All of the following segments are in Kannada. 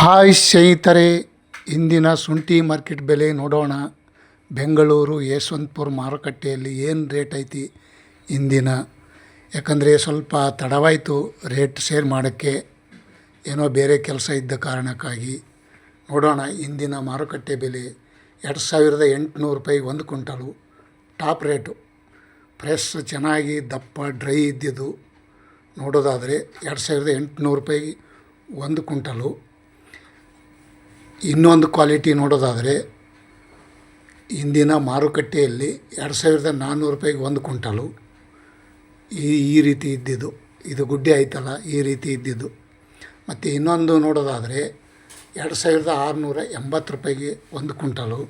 ಹಾಯ್ ಸ್ನೇಹಿತರೆ, ಇಂದಿನ ಶುಂಠಿ ಮಾರ್ಕೆಟ್ ಬೆಲೆ ನೋಡೋಣ. ಬೆಂಗಳೂರು ಯಶವಂತಪುರ ಮಾರುಕಟ್ಟೆಯಲ್ಲಿ ಏನು ರೇಟ್ ಐತಿ ಇಂದಿನ? ಯಾಕಂದರೆ ಸ್ವಲ್ಪ ತಡವಾಯಿತು ರೇಟ್ ಶೇರ್ ಮಾಡೋಕ್ಕೆ. ಏನೋ ಬೇರೆ ಕೆಲಸ ಇದ್ದ ಕಾರಣಕ್ಕಾಗಿ. ನೋಡೋಣ ಇಂದಿನ ಮಾರುಕಟ್ಟೆ ಬೆಲೆ. ಎರಡು ಸಾವಿರದ ಎಂಟುನೂರು ರೂಪಾಯಿ ಒಂದು ಕ್ವಿಂಟಲು. Top rate. ಫ್ರೆಶ್, ಚೆನ್ನಾಗಿ ದಪ್ಪ, ಡ್ರೈ ಇದ್ದಿದ್ದು. ನೋಡೋದಾದರೆ ಎರಡು ಸಾವಿರದ ಎಂಟುನೂರು ರೂಪಾಯಿ ಒಂದು ಕ್ವಿಂಟಲು. ಇನ್ನೊಂದು ಕ್ವಾಲಿಟಿ ನೋಡೋದಾದರೆ ಇಂದಿನ ಮಾರುಕಟ್ಟೆಯಲ್ಲಿ ಎರಡು ಸಾವಿರದ ನಾನ್ನೂರು ರೂಪಾಯಿಗೆ ಒಂದು ಕುಂಟಲು ಈ ಈ ರೀತಿ ಇದ್ದಿದ್ದು. ಇದು ಗುಡ್ಡೆ ಆಯ್ತಲ್ಲ, ಈ ರೀತಿ ಇದ್ದಿದ್ದು. ಮತ್ತು ಇನ್ನೊಂದು ನೋಡೋದಾದರೆ ಎರಡು ಸಾವಿರದ ಆರುನೂರ ಎಂಬತ್ತು ರೂಪಾಯಿಗೆ ಒಂದು ಕುಂಟಲು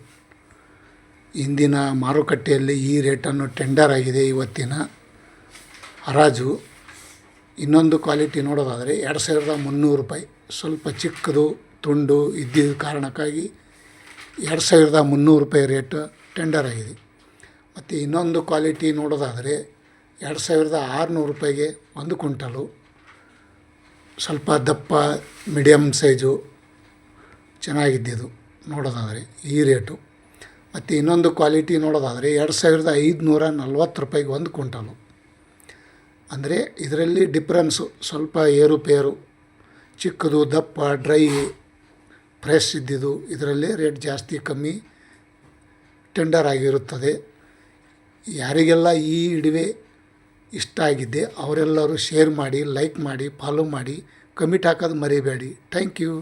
ಇಂದಿನ ಮಾರುಕಟ್ಟೆಯಲ್ಲಿ ಈ ರೇಟನ್ನು ಟೆಂಡರ್ ಆಗಿದೆ ಇವತ್ತಿನ ಹರಾಜು. ಇನ್ನೊಂದು ಕ್ವಾಲಿಟಿ ನೋಡೋದಾದರೆ ಎರಡು ಸಾವಿರದ ಮುನ್ನೂರು ರೂಪಾಯಿ. ಸ್ವಲ್ಪ ಚಿಕ್ಕದು ತುಂಡು ಇದ್ದಿದ್ದ ಕಾರಣಕ್ಕಾಗಿ ಎರಡು ಸಾವಿರದ ಮುನ್ನೂರು ರೂಪಾಯಿ ರೇಟ್ ಟೆಂಡರ್ ಆಗಿದೆ. ಮತ್ತು ಇನ್ನೊಂದು ಕ್ವಾಲಿಟಿ ನೋಡೋದಾದರೆ ಎರಡು ಸಾವಿರದ ಆರುನೂರು ರೂಪಾಯಿಗೆ ಒಂದು ಕ್ವಿಂಟಲು ಸ್ವಲ್ಪ ದಪ್ಪ ಮೀಡಿಯಮ್ ಸೈಜು ಚೆನ್ನಾಗಿದ್ದಿದ್ದು ನೋಡೋದಾದರೆ ಈ ರೇಟು. ಮತ್ತು ಇನ್ನೊಂದು ಕ್ವಾಲಿಟಿ ನೋಡೋದಾದರೆ ಎರಡು ಸಾವಿರದ ಐದುನೂರ ನಲ್ವತ್ತು ರೂಪಾಯಿಗೆ ಒಂದು ಕ್ವಿಂಟಲು. ಅಂದರೆ ಇದರಲ್ಲಿ ಡಿಫ್ರೆನ್ಸು ಸ್ವಲ್ಪ ಏರುಪೇರು, ಚಿಕ್ಕದು, ದಪ್ಪ ಡ್ರೈ ಫ್ರೆಶ್ ಇದ್ದಿದ್ದು, ಇದರಲ್ಲಿ ರೇಟ್ ಜಾಸ್ತಿ ಕಮ್ಮಿ ಟೆಂಡರ್ ಆಗಿರುತ್ತದೆ. ಯಾರಿಗೆಲ್ಲ ಈ ಇಡುವೆ ಇಷ್ಟ ಆಗಿದೆ ಅವರೆಲ್ಲರೂ ಶೇರ್ ಮಾಡಿ ಲೈಕ್ ಮಾಡಿ ಫಾಲೋ ಮಾಡಿ ಕಮಿಟ್ ಹಾಕೋದು ಮರಿಬೇಡಿ. Thank you